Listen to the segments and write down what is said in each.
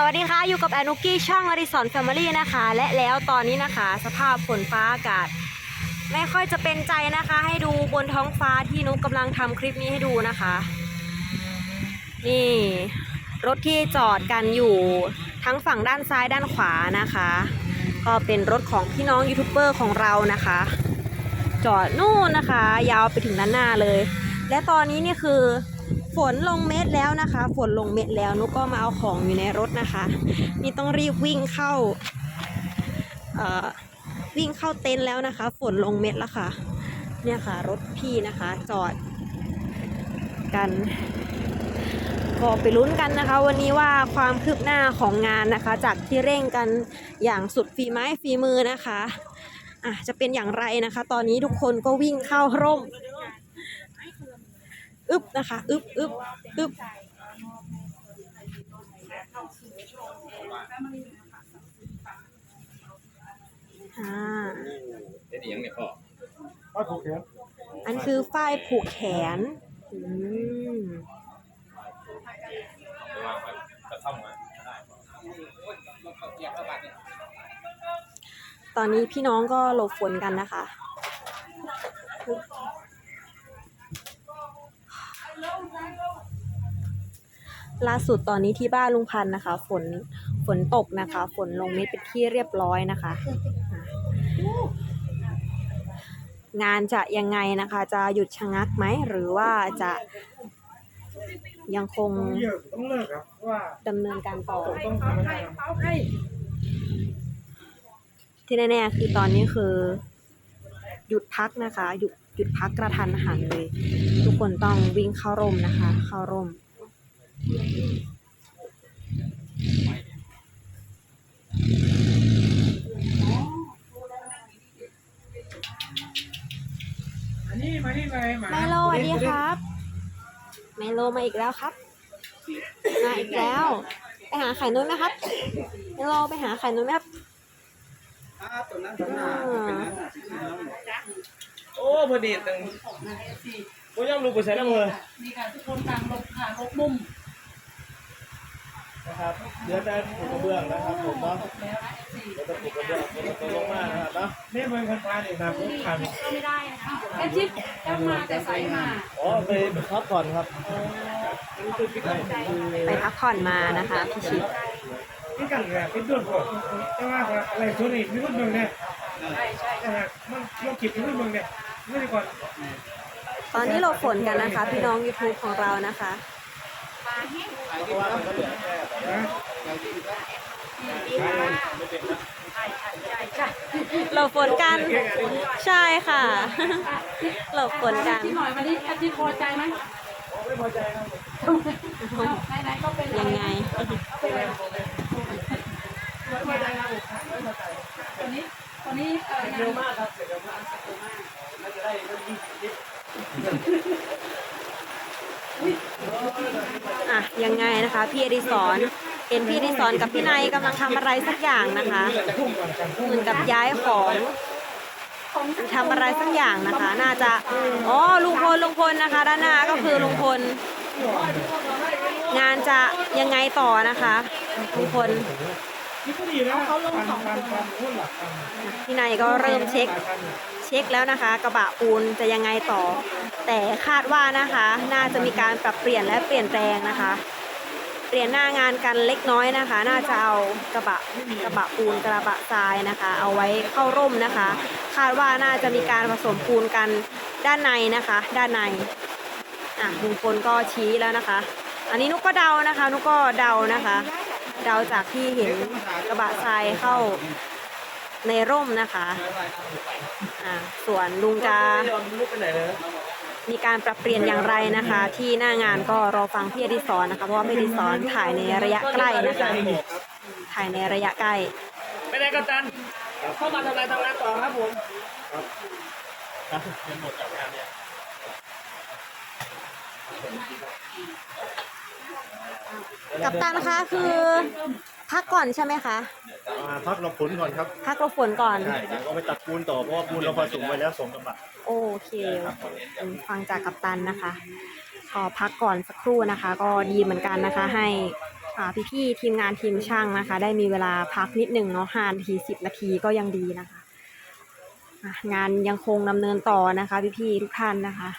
สวัสดีค่ะ อยู่กับแอนุกี้ช่องอริสอนแฟมิลี่นะคะ และแล้วตอนนี้นะคะ สภาพฝนฟ้าอากาศ ไม่ค่อยจะเป็นใจนะคะ ให้ดูบนท้องฟ้าที่นุกกำลังทำคลิปนี้ให้ดูนะคะ นี่ รถที่จอดกันอยู่ทั้งฝั่งด้านซ้ายด้านขวานะคะ ก็เป็นรถของพี่น้องยูทูบเบอร์ของเรานะคะ จอดนู่นนะคะ ยาวไปถึงด้านหน้าเลย และตอนนี้นี่คือ ฝนลงเม็ดแล้วนะคะ ฝนลงเม็ดแล้วนุกก็มาเอาของอยู่ในรถนะคะ นี่ต้องรีบวิ่งเข้าเอ่อวิ่งเข้าเต็นท์แล้วนะคะ ฝนลงเม็ดแล้วค่ะ เนี่ยค่ะ รถพี่นะคะ จอดกันก็ไปลุ้นกันนะคะ วันนี้ว่าความคืบหน้าของงานนะคะ จากที่เร่งกันอย่างสุดฝีไม้ฝีมือนะคะอะจะเป็นอย่างไรนะคะ ตอนนี้ทุกคนก็วิ่งเข้าร่ม อึบนะคะอึบอึบอึบอ่าเด็ดเอียงเนี่ยพ่อป้าผูกแขนอันคือฝ้ายผูกแขนอืมวางไว้กระท่อมไว้ได้พ่อตอนนี้พี่น้องก็หลบฝนกันนะคะ ล่าสุดตอนนี้ที่บ้านลุงพันธ์นะคะ ฝนฝนตกนะคะ ฝนลงเม็ดเป็นที่เรียบร้อยนะคะ งานจะยังไงนะคะ จะหยุดชะงักไหมหรือว่าจะยังคงต้องเลิกครับว่าดำเนินการต่อ ต้องทำให้ที่แน่ๆคือตอนนี้คือ หยุดพักนะคะ หยุดหยุดพักกระทันหันเลย ทุกคนต้องวิ่งเข้าร่มนะคะ เข้าร่ม อันนี้มานี่เลยหมาไมโลสวัสดีครับไมโลมาอีกแล้วครับ มาอีกแล้ว ไปหาไข่นุ้ยไหมครับไมโลไปหาไข่นุ้ยไหมครับอ่าโอ้พอดีตึงโอ้ย่อมรู้ไปใช้แล้วมือมีการทุกคนต่างลบค่ะลบมุม นะครับเดี๋ยวจะผูกกระเบื้องนะครับผมเนาะแล้วนะสี่เดี๋ยวจะผูกกระเบื้องเดี๋ยวลงมานะครับเนาะนี่เป็นคนพาเนี่ยครับรถคันก็ไม่ได้นะคะแอชิปจะมาแต่ใสมาอ๋อไปพักผ่อนครับไปพักผ่อนมานะคะพี่ชิดนี่กันเลยเป็นต้นก่อนแต่ว่าอะไรส่วนนี้มีรุ่นเมืองเนี่ยใช่ใช่นะฮะมันเราเก็บเป็นรุ่นเมืองเนี่ยไม่ได้ก่อนตอนนี้หลบฝนกันนะคะ พี่น้อง YouTube ของเรานะคะ เพราะว่ามันก็เหลือแค่นะหลบฝนกัน ใช่ค่ะ หลบฝนกันที่หน่อยวันนี้แอชิปพอใจไหมไม่พอใจครับไหนๆก็เป็นยังไงตอนนี้ตอนนี้เออเร็วมากครับเสร็จเร็วมากน่าจะได้เรื่องยี่สิบลิตร อะ ยังไงนะคะ พี่อดิศรเห็นพี่อดิศรกับพี่นายกำลังทำอะไรสักอย่างนะคะเหมือนกับย้ายของทำอะไรสักอย่างนะคะ น่าจะอ๋อลุงพลลุงพลนะคะ ด้านหน้าก็คือลุงพล งานจะยังไงต่อนะคะลุงพลนี่ก็ดีนะเขาลงสองคนกันพุ่งหลักกันพี่นายก็เริ่มเช็คเช็คแล้วนะคะ กระบะปูนจะยังไงต่อ แต่คาดว่านะคะ น่าจะมีการปรับเปลี่ยนและเปลี่ยนแปลงนะคะ เปลี่ยนหน้างานกันเล็กน้อยนะคะ น่าจะเอากระบะกระบะปูนกระบะทรายนะคะ เอาไว้เข้าร่มนะคะ คาดว่าน่าจะมีการผสมปูนกันด้านในนะคะ ด้านในอะลุงพลก็ชี้แล้วนะคะ อันนี้นุกก็เดานะคะ นุกก็เดานะคะ เดาจากที่เห็นกระบะทรายเข้าในร่มนะคะอ่าส่วนลุงจะ ไม่ยอมลุกไปไหนเลย มีการปรับเปลี่ยนอย่างไรนะคะ ที่หน้างานก็รอฟังพี่อดิศรนะคะเพราะว่าพี่อดิศรถ่ายในระยะใกล้นะคะ ถ่ายในระยะใกล้ไม่ได้กัปตันเข้ามาทำอะไรทำงานต่อครับผมครับเป็นหมดจากงานเนี่ยกับตันคะคือพักก่อนใช่ไหมคะ มาพักหลบฝนก่อนครับพักรบฝนก่อน ใช่เดี๋ยวก็ไปตัดปูนต่อเพราะว่าปูนเราผสมไว้แล้วสองกระบะโอเคอืมฟังจากกัปตันนะคะก็พักก่อนสักครู่นะคะ ก็ดีเหมือนกันนะคะ ให้อ่าพี่ๆทีมงานทีมช่างนะคะ ได้มีเวลาพักนิดหนึ่งเนาะห้านาทีสิบนาทีก็ยังดีนะคะอะงานยังคงดำเนินต่อนะคะ พี่ๆทุกท่านนะคะ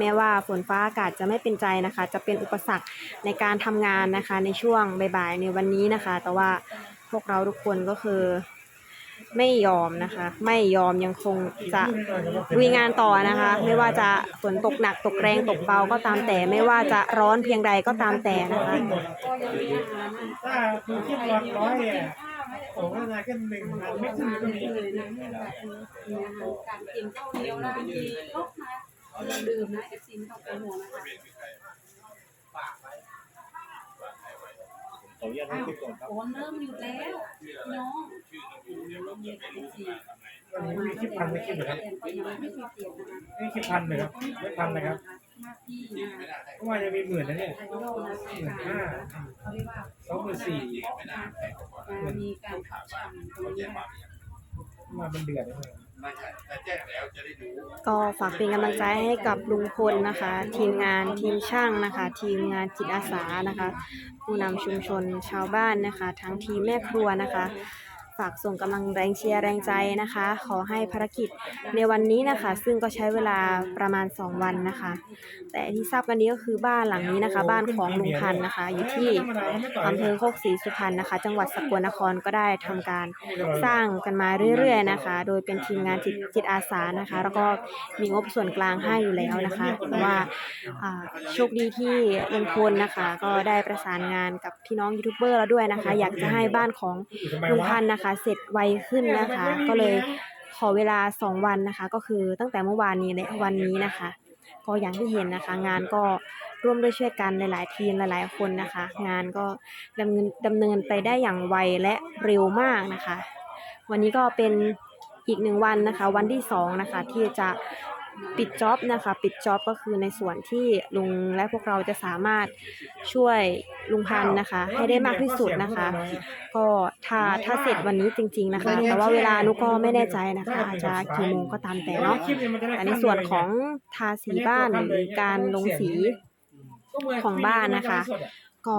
แม้ว่าฝนฟ้าอากาศจะไม่เป็นใจนะคะ จะเป็นอุปสรรคในการทำงานนะคะ ในช่วงบ่ายๆในวันนี้นะคะ แต่ว่าพวกเราทุกคนก็คือไม่ยอมนะคะ ไม่ยอมยังคงจะลุยงานต่อนะคะ ไม่ว่าจะฝนตกหนักตกแรงตกเบาก็ตามแต่ ไม่ว่าจะร้อนเพียงใดก็ตามแต่นะคะก็ยังมีอาหารนะถ้าดูคลิปหลักร้อยเนี่ยผมก็จะขึ้นหนึ่งพันไม่ขึ้นก็มีเลยนะมีอารการกินข้าเหนียวนะทีครบนะ เราดื่มนะเอฟซีไม่ต้องเป็นห่วงนะคะขออนุญาตให้คลิปก่อนครับโอนเริ่มอยู่แล้วน้องมีเอฟซีวันนี้มีคลิปพันไม่คลิปเหรอครับไม่มีเปลี่ยนนะคะนี่คลิปพันเลยครับไม่พันนะครับหน้าที่นะเพราะว่าจะมีหมื่นนะเนี่ยหมื่นห้าสองหมื่นสี่มีการขับชันตรงนี้มาเป็นเดือนเลย ก็ฝากเป็นกำลังใจให้กับลุงพลนะคะ ทีมงานทีมช่างนะคะ ทีมงานจิตอาสานะคะ ผู้นำชุมชนชาวบ้านนะคะ ทั้งทีมแม่ครัวนะคะ ฝากส่งกำลังแรงเชียร์แรงใจนะคะ ขอให้ภารกิจในวันนี้นะคะ ซึ่งก็ใช้เวลาประมาณ 2 วันนะคะ แต่ที่ทราบกันนี้ก็คือบ้านหลังนี้นะคะ บ้านของลุงพันธ์นะคะ อยู่ที่อำเภอโคกศรีสุพรรณนะคะ จังหวัดสกลนครก็ได้ทำการสร้างกันมาเรื่อยๆนะคะ โดยเป็นทีมงานจิตจิตอาสานะคะ แล้วก็มีงบส่วนกลางให้อยู่แล้วนะคะว่าโชคดีที่ลุงพลนะคะ ก็ได้ประสานงานกับพี่น้องยูทูบเบอร์แล้วด้วยนะคะ อยากจะให้บ้านของลุงพันธ์นะคะเสร็จไวขึ้นนะคะ ก็เลยขอเวลา 2 วันนะคะ ก็คือตั้งแต่เมื่อวานนี้และวันนี้นะคะ ก็อย่างที่เห็นนะคะ งานก็ร่วมด้วยช่วยกันหลาย ๆ ทีมหลาย ๆ คนนะคะ งานก็ดำเนินดำเนินไปได้อย่างไวและเร็วมากนะคะ วันนี้ก็เป็นอีกหนึ่งวันนะคะ วันที่สองนะคะที่จะ ปิดจ็อบนะคะ ปิดจ็อบก็คือในส่วนที่ลุงและพวกเราจะสามารถช่วยลุงพันธ์นะคะ ให้ได้มากที่สุดนะคะ ก็ถ้าถ้าเสร็จวันนี้จริง ๆนะคะ แต่ว่าเวลานุกก็ไม่แน่ใจนะคะ อาจจะกี่โมงก็ตามแต่เนาะแต่ในส่วนของทาสีบ้านหรือการลงสีของบ้านนะคะ ก็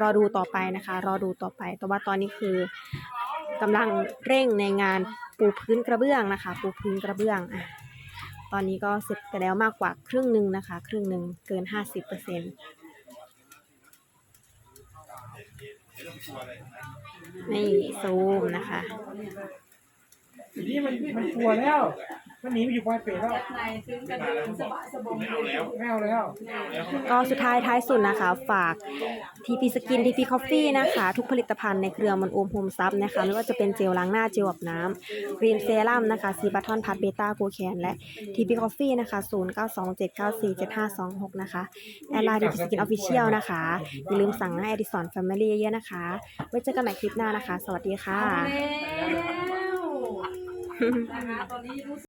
รอดูต่อไปนะคะ รอดูต่อไป แต่ว่าตอนนี้คือ กำลังเร่งในงานปูพื้นกระเบื้องนะคะ ปูพื้นกระเบื้องอะตอนนี้ก็เสร็จไปแล้วมากกว่าครึ่งหนึ่งนะคะ ครึ่งหนึ่งเกินห้าสิบเปอร์เซ็นต์นี่ซูมนะคะทีนี้มันมันกลัวแล้ว มันหนีไปอยู่ปลายเปรตแล้วยัดในซึ้งกระเดินสบายสบงเลยไม่เอาแล้วก็สุดท้ายท้ายสุดนะคะ ฝาก TP Skin TP Coffee นะคะ ทุกผลิตภัณฑ์ในเครือมันโอมโฮมซับนะคะไม่ว่าจะเป็นเจลล้างหน้าเจลอาบน้ำครีมเซรั่มนะคะซีบัตทอนพัดเบต้าโกแคนและ TP Coffee นะคะ 0927947526 นะคะแอดไลน์ TP Skin Official นะคะ อย่าลืมสั่งให้ Edison Family เยอะๆนะคะ ไว้เจอกันใหม่คลิปหน้านะคะ สวัสดีค่ะ แล้วนะคะตอนนี้รู้สึก